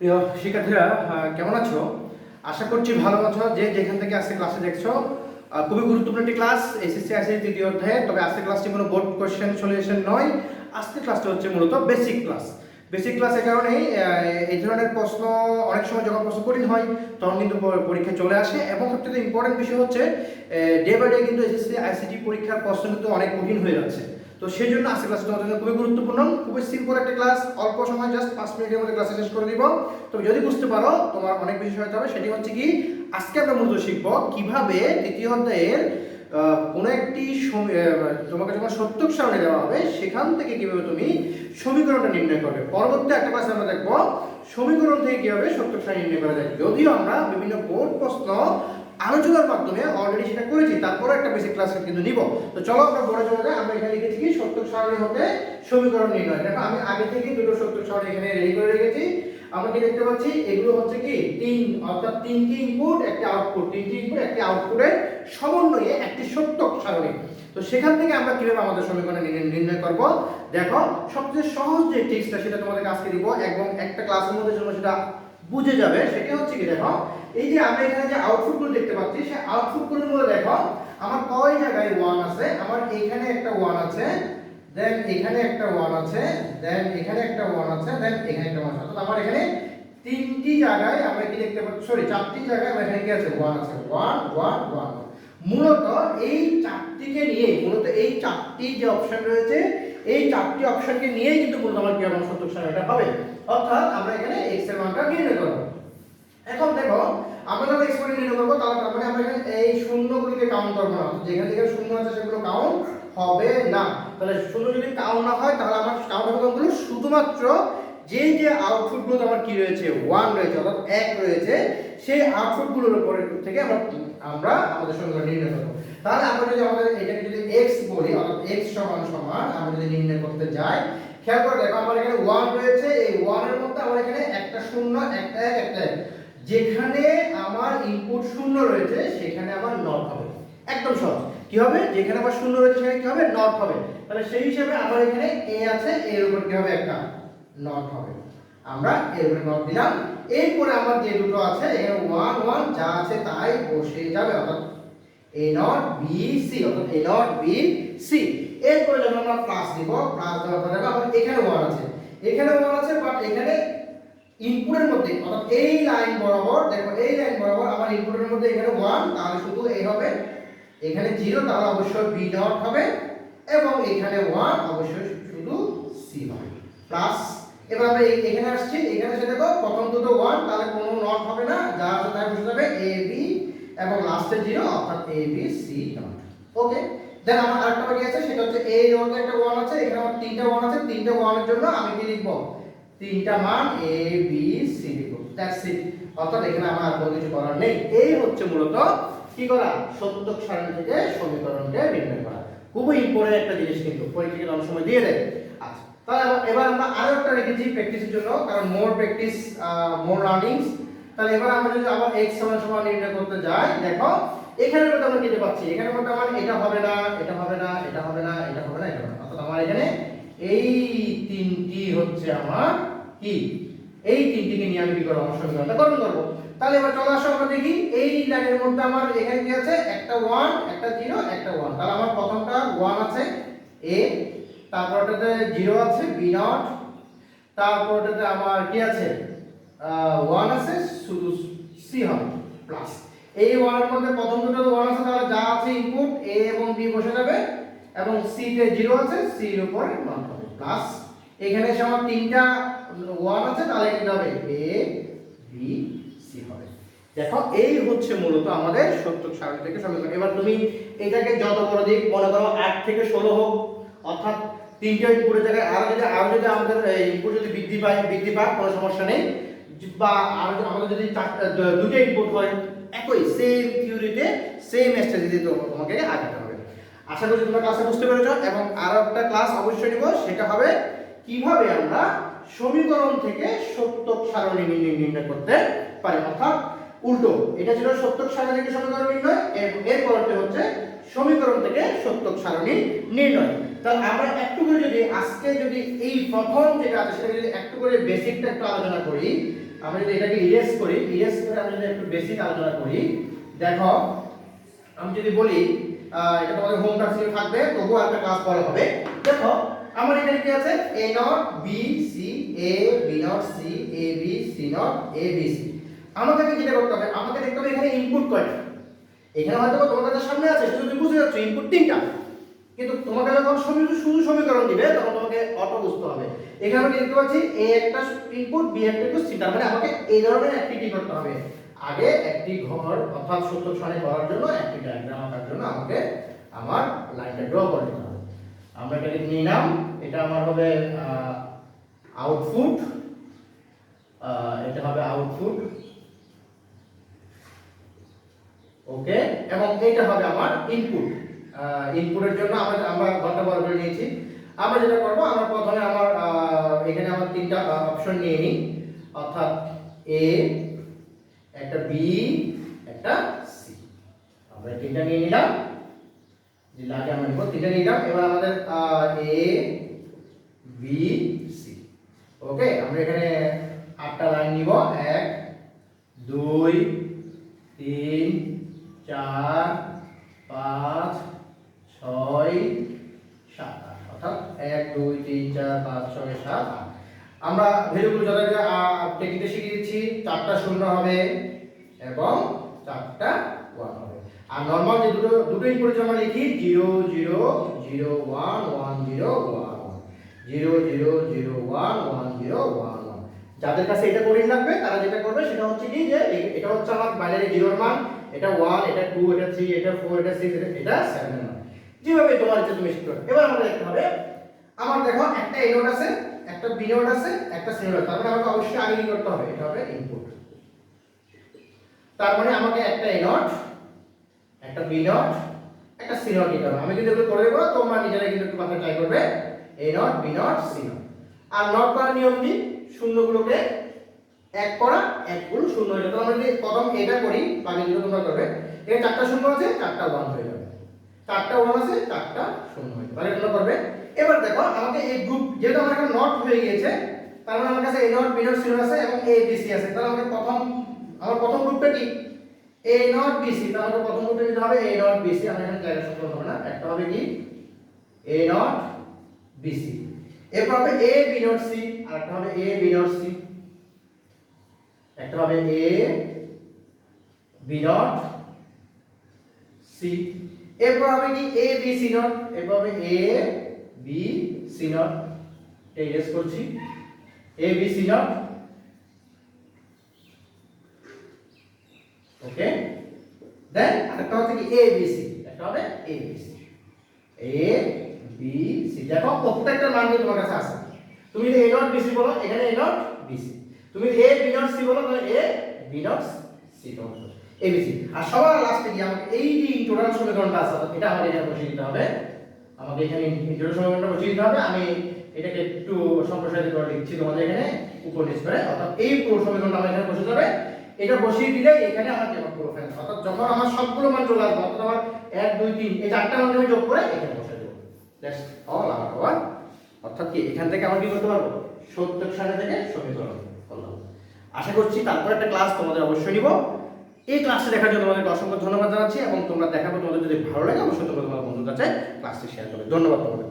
প্রিয় শিক্ষার্থীরা কেমন আছো? আশা করছি ভালো আছো। যে যেখান থেকে আজকে ক্লাসে দেখছ খুবই গুরুত্বপূর্ণ একটি ক্লাস এসএসসি আইসিটি তৃতীয় অধ্যায়ে। তবে আজকের ক্লাসটি কোনো বোর্ড কোশ্চেন সলিউশন নয়। আজকের ক্লাসটি হচ্ছে মূলত বেসিক ক্লাস বেসিক ক্লাসের কারণেই এই ধরনের প্রশ্ন অনেক সময় যখন প্রশ্ন কঠিন হয়, তখন কিন্তু পরীক্ষায় চলে আসে। এবং সবচেয়ে ইম্পর্টেন্ট বিষয় হচ্ছে ডে বাই ডে কিন্তু S S C I C T পরীক্ষার প্রশ্ন কিন্তু অনেক কঠিন হয়ে যাচ্ছে। তো সেই জন্য আজকের ক্লাসটা তোমাদের জন্য খুবই গুরুত্বপূর্ণ, খুবই সিম্পল একটা ক্লাস অল্প সময় জাস্ট পাঁচ মিনিটের মধ্যে ক্লাসে শেষ করে দিব। তবে যদি বুঝতে পারো, তোমার অনেক বেশি হয়ে হবে, সেটি হচ্ছে কি, আজকে আমরা মূলত শিখব কীভাবে তৃতীয় অধ্যায়ের কোনো একটি তোমাকে যখন সত্যক সারণী দেওয়া হবে, সেখান থেকে কীভাবে তুমি সমীকরণটা নির্ণয় করবে। পরবর্তী একটা ক্লাসে আমরা দেখব, সমীকরণ থেকে কীভাবে সত্যক সারণী নির্ণয় করা যায়। যদিও আমরা বিভিন্ন বোর্ড প্রশ্ন আলোচনার মাধ্যমে অলরেডি সেটা করেছি তারপরে একটা বেসিক ক্লাস কিন্তু নিব। তো চলো আমরা বড় চলে যাই আমরা এখানে লিখেছি কি সত্যক সারণী হতে সমীকরণ নির্ণয়। দেখো, আমি আগে থেকে দুটো সত্যক সারণী এখানে রেডি করে রেখেছি। আমরা কি দেখতে পাচ্ছি? এগুলো হচ্ছে কি, তিন, অর্থাৎ তিনটি ইনপুট একটি আউটপুট তিনটি ইনপুট একটি আউটপুটের সমন্বয়ে একটি সত্যক সারণী। তো সেখান থেকে আমরা কীভাবে আমাদের সমীকরণ নির্ণয়- করব? দেখো, সবচেয়ে সহজ যে টিপসটা সেটা তোমাদেরকে আজকে দিব। এবং একটা ক্লাসের মধ্যে যেন সেটা বুঝে যাবে, সেটা হচ্ছে কি দেখো, এই যে আমরা এখানে যে আউটপুটগুলো দেখতে পাচ্ছি, সেই আউটপুটগুলোর দেখো, আমার কয় জায়গায় ওয়ান আছে? আমার এখানে একটা ওয়ান আছে দেন এখানে একটা ওয়ান আছে দেন এখানে একটা ওয়ান আছে দেন এখানে একটা ওয়ান আছে। অর্থাৎ আমার এখানে তিনটি জায়গায় আমরা কি দেখতে পাচ্ছি? সরি চারটি জায়গায় আমার এখানে কি আছে? ওয়ান আছে। ওয়ান ওয়ান ওয়ান মূলত এই চারটিকে নিয়ে, মূলত এই চারটি যে অপশন রয়েছে এই চারটি অপশনকে নিয়েই কিন্তু মূলত আমার কি হবে আমার সত্যক সারণীটা হবে। অর্থাৎ আমরা এখানে এক্সের মানটা নির্ণয় করব। এখন দেখো, আমরা যখন এক্স নির্ণয় করব, তাহলে তার মানে আমরা এখানে এই শূন্যগুলিকে কাউন্ট করব না। যেখানে যেখানে শূন্য আছে সেগুলো কাউন্ট হবে না। তাহলে শূন্য যদি কাউন্ট না হয়, তাহলে আমার কাউন্ট হবে কোনগুলো? শুধুমাত্র যে যে আউটপুটগুলো আমার কি রয়েছে? ওয়ান রয়েছে, অর্থাৎ এক রয়েছে, সেই আউটপুটগুলোর উপরে থেকে আমরা আমরা আমাদের সমীকরণ নির্ণয় করব। তাহলে আমরা যদি আমাদের এটাকে যদি x বলি, অর্থাৎ x সমান সমান, আমরা যদি নির্ণয় করতে যাই, খেয়াল করে দেখো আমার এখানে ওয়ান রয়েছে, এই 1 এর মধ্যে আমার এখানে একটা শূন্য, একটা এক, একটা যেখানে আমার ইনপুট শূন্য রয়েছে, সেখানে আমার নট হবে। একদম সহজ। কি হবে? যেখানে আমার শূন্য রয়েছে, সেখানে কি হবে? নট হবে। তাহলে সেই হিসাবে আমার এখানে এ আছে এর উপর কি হবে? একটা নট হবে। আমরা এর উপরে নট দিলাম। এরপরে আমার যে দুটো আছে, এখানে ওয়ান ওয়ান যা আছে তাই বসে যাবে, অর্থাৎ A not B C A not B C এরপরে যখন প্লাস দিব প্লাস দেওয়ার পরে এখানে ওয়ান আছে। এখানে ওয়ান আছে বাট এখানে ইনপুটের মধ্যে এই লাইন বরাবর, দেখো এই লাইন বরাবর আমার ইনপুটের মধ্যে এখানে ওয়ান তাহলে শুধু এই হবে। এখানে জিরো তাহলে অবশ্যই বি নট হবে। এবং এখানে ওয়ান অবশ্যই শুধু সি হবে। প্লাস এবার এখানে আসছি। এখানে এসে দেখো, প্রথম দুটো ওয়ান তাহলে কোনো নট হবে না। যা আছে তাই বসে যাবে এ বি এবং লাস্টে জিরো অর্থাৎ A B C not okay then আমার আরেকটা বাকি আছে, সেটা হচ্ছে এই রোতে একটা ওয়ান আছে, এখানে আমার তিনটা ওয়ান আছে, তিনটা ওয়ানের জন্য আমি কি লিখব? তিনটা মান এ বি সি লিখব। দ্যাটস ইট অর্থাৎ এখানে আমার আর কোনো কিছু করার নেই। এই হচ্ছে মূলত কি করা? সত্যক সারণী থেকে সমীকরণকে নির্ণয় করা। খুবই ইম্পর্টেন্ট একটা জিনিস কিন্তু পরীক্ষা অনেক সময় দিয়ে দেয়। আচ্ছা তাহলে এবার- আমরা আরও একটা রেখেছি প্র্যাকটিসের জন্য, কারণ মোর প্র্যাকটিস মোর লার্নিংস তাহলে এবার আমরা যদি আবার x সমান সমান নির্ণয় করতে যাই, দেখো, এখানের মধ্যে আমরা কিনতে পাচ্ছি। এখানের মধ্যে আমার এটা হবে না, এটা হবে না, এটা হবে না, এটা হবে না, এটা হবে না। অর্থাৎ আমার এখানে এই তিনটি হচ্ছে আমার কি? এই তিনটিকে নিয়ে আমি কি করব? আমার সমীকরণটা গঠন করব। তাহলে এবার চলে আসো আমরা দেখি, এই লাইনের মধ্যে আমার এখানে কি আছে? একটা ওয়ান একটা জিরো একটা ওয়ান তাহলে আমার প্রথমটা ওয়ান আছে এ তারপরটাতে জিরো আছে বি নট তারপরটাতে আমার কি আছে? ওয়ান আছে, শুধু সি হবে প্লাস এই ওয়ানের মধ্যে প্রথম দুটো ওয়ান আছে, তাহলে যা আছে ইনপুট এ এবং বি বসে যাবে, এবং সি তে জিরো আছে সি এর উপরে ওয়ান হবে প্লাস এখানে এসে আমার তিনটা ওয়ান আছে, তাহলে এটা হবে এ বি সি হবে। দেখো, এই হচ্ছে মূলত আমাদের সত্যক সারণী থেকে সমীকরণ এবার তুমি এটাকে যত বড় দিক, মনে করো এক থেকে ষোলো হোক, অর্থাৎ তিনটে ইনপুটের জায়গায়, আরও যদি আরও যদি আমাদের ইনপুট যদি বৃদ্ধি পায় বৃদ্ধি পায় কোনো সমস্যা নেই। বা আরও আমাদের যদি দুটো ইনপুট হয়, একই সেম থিওরিতে সেম স্ট্র্যাটেজি তোমাকে আগাতে হবে। আশা করি তোমরা ক্লাসে বুঝতে পেরেছ এবং আরও একটা ক্লাস অবশ্যই নিব, সেটা হবে কীভাবে আমরা সমীকরণ থেকে সত্যক সারণী নির্ণয় করতে পারি। অর্থাৎ উল্টো, এটা ছিল সত্যক সারণী থেকে সমীকরণ নির্ণয়, এর পরটি হচ্ছে সমীকরণ থেকে সত্যক সারণী নির্ণয়। তাহলে আমরা একটু করে যদি আজকে যদি এই প্রথম যেটা আছে সেটা যদি একটু করে বেসিকটা একটু আলোচনা করি আমরা যদি এটাকে ইরেজ করি ইরেজ করে আমরা যদি একটু বেসিক আলোচনা করি, দেখো, আমি যদি বলি এটা তোমাদের হোম টাস্ক থাকবে, তবুও একটা ক্লাস করা হবে। দেখো, আমার এখানে কি আছে? A not B C A B not C A B C not A B C আমাকে যেটা করতে হবে, আমাকে দেখতে হবে এখানে ইনপুট কয়টা। এখানে হয়তো কাছে সামনে আছে তুমি বুঝে যাচ্ছ ইনপুট তিনটা। কিন্তু তোমাকে যখন শুধু সমীকরণ দিবে, তখন তোমাকে অটো বুঝতে হবে। এখানে আমি দেখতে পাচ্ছি এ একটা ইনপুট বি একটা ইনপুট সি তার মানে আমাকে এই ধরনের অ্যাক্টিভিটি করতে হবে। আগে একটি ঘর অর্থাৎ সত্য ছড়ে করার জন্য, একটি ডায়াগ্রাম আঁকার জন্য আমাকে আমার লাইনটা ড্র করে নিতে হবে। আমরা এটাকে নিলাম। এটা আমার হবে আউটপুট এটা হবে আউটপুট ওকে এবং এটা হবে আমার ইনপুট ইনপুটের জন্য আমরা আমরা ঘণ্টা বার করে নিয়েছি। আমরা যেটা করব, আমরা প্রথমে আমার এখানে আমার তিনটা অপশন নিয়ে নিই। অর্থাৎ এ একটা বি একটা সি আমরা তিনটা নিয়ে নিলাম। যে লাগে আমরা নিব, তিনটা নিয়ে নিলাম। এবার আমাদের এ বি সি ওকে আমরা এখানে আটটা লাইন নিব। এক, দুই, তিন, চার, পাঁচ ছয় সাত আট অর্থাৎ এক, দুই, তিন, চার, পাঁচ, ছয়, সাত আমরা ভ্যালুগুলো যথাযথ টেকিতে শিখিয়ে দিচ্ছি, চারটা শূন্য হবে এবং চারটা ওয়ান হবে। আর নর্মাল যে দুটো দুটো ইনপুট আমরা লিখি zero zero zero, one one, zero one zero zero zero, one one, zero, one one. যাদের কাছে এটা কোডিং লাগবে, তারা যেটা করবে সেটা হচ্ছে কি যে, এটা হচ্ছে আমার বাইনারি জিরোর মান, এটা ওয়ান এটা টু এটা থ্রি এটা ফোর এটা সিক্স এটা সেভেন যেভাবে তোমার ইচ্ছে তুমি শিখতে এবার আমরা দেখতে হবে, আমার দেখো একটা এ নোট আছে, একটা বি নোট আছে, একটা সি নোট তার মানে আমাকে অবশ্যই আগে করতে হবে? এটা হবে ইনপুট তার মানে আমাকে একটা এ নোট একটা বি নোট একটা সি নোট নিতে হবে। আমি কিন্তু এগুলো করে দেবো, তোমরা নিজেরাই কিন্তু একটু মাথায় ট্রাই করবে A not B not C not R not করার নিয়ম কি? শূন্যগুলোকে এক করা, এক গুণ শূন্য। হয়ে যাবে আমরা যদি প্রথম এটা করি, বাকি দুটো তোমরা করবে। এখানে চারটা শূন্য আছে, চারটা ওয়ান হয়ে যাবে। চারটা ওয়ান আছে, চারটা শূন্য হয়ে যাবে। তাহলে তোমরা করবে। এবার দেখো, আমাকে এই গ্রুপ যেহেতু আমার একটা নট হয়ে গিয়েছে, তার মানে আমার কাছে A not B not C আছে এবং এ বি সি আছে। তাহলে আমাকে প্রথম, আমার প্রথম গ্রুপটা কি? এ নট বি সি তাহলে আমাকে প্রথম গ্রুপটা নিতে হবে এ নট বি সি আমরা এখানে জায়গা সংখ্যা হবে না। একটা হবে কি? এ নট বি সি এরপর হবে এ বি নট সি আর একটা হবে এ বি নট সি একটা হবে এ বি নট সি এরপর হবে কি? এ বি সি নট এরপর হবে এ বি সি নট এই এস করছি। A B C not okay then আরেকটা হচ্ছে কি? এ বি সি একটা হবে A B C A B C দেখো, প্রত্যেকটা মান কিন্তু তোমার কাছে আছে। তুমি যদি এ নট বি সি বলো, এখানে এ নট বি সি তুমি যদি এ বি নট সি বলো, তাহলে A B not C A B C আর সবার লাস্টে গিয়ে আমাকে এই যে টোটাল সমীকরণটা আছে, এটা আমাকে এখানে বসিয়ে দিতে হবে। আমাকে এখানে টোটাল সমীকরণটা বসিয়ে দিতে হবে। আমি এটাকে একটু সম্প্রসারিত করে লিখছি তোমাদের এখানে উপর নিচ করে। অর্থাৎ এই পুরো সমীকরণটা আমার এখানে বসে যাবে এটা বসিয়ে দিলে এখানে আমার যেমন পুরো ফ্যান অর্থাৎ যখন আমার সবগুলো মান চলে আসবে, অর্থাৎ আমার এক, দুই, তিন, এই চারটা মান আমি যোগ করে এখানে বসে দেবো। দ্যাটস অল আমার আবার অর্থাৎ কি, এখান থেকে আমরা কি করতে পারব? সত্তর সালে থেকে সমীকরণ করলাম আশা করছি তারপর একটা ক্লাস তোমাদের অবশ্যই নিব। এই ক্লাসটা দেখার জন্য তোমাদেরকে অসংখ্য ধন্যবাদ জানাচ্ছি এবং তোমরা দেখাবো তোমাদের যদি ভালো লাগে, অবশ্যই তোমরা তোমার বন্ধুর কাছে ক্লাসটি শেয়ার করবে। ধন্যবাদ তোমাদের।